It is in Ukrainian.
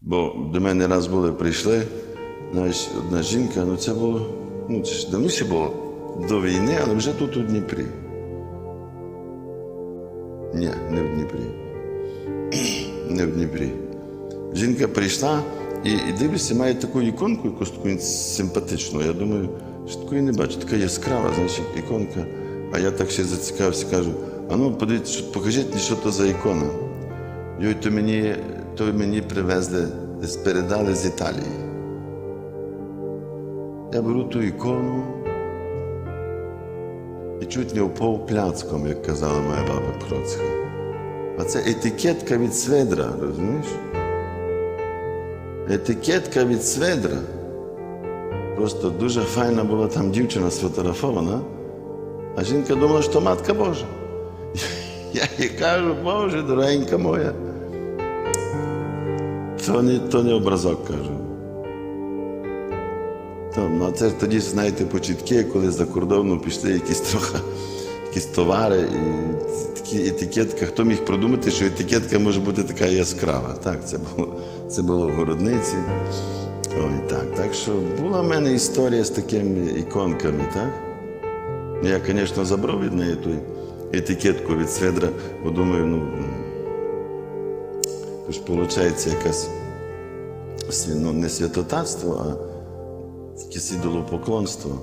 Бо до мене раз були, прийшли, знаєш, одна жінка, ну це було, ну це ж давніше було до війни, але вже тут у Дніпрі. Ні, не в Дніпрі. Не в Дніпрі. Жінка прийшла і, і дивлюся, має таку іконку, якусь таку симпатичну. Я думаю, що такої не бачу, така яскрава, значить, іконка. А я так ще зацікавився, кажу, а ну подивіться, покажіть мені, що то за ікона. Йой, то мені, то мені привезли, передали з Італії. Я беру ту ікону і чуть не впав пляцком, як казала моя баба Процька. А це етикетка від сведра, розумієш? Етикетка від сведра. Просто дуже файна була там дівчина сфотографована, а жінка думала, що матка Божа. Я їй кажу, Боже, дорогенька моя. То не, то не образок кажу. То, ну, це ж тоді, знаєте, початки, коли за кордону пішли якісь трохи якісь товари, і такі етикетка. Хто міг продумати, що етикетка може бути така яскрава? Так, це було, це було в городниці. Ой, так. Так що була в мене історія з такими іконками, так? Ну, Я, звісно, забрав від неї ту етикетку від Сведра, бо думаю, ну. То ж виходить якесь ну, не святотатство, а якесь ідолопоклонство.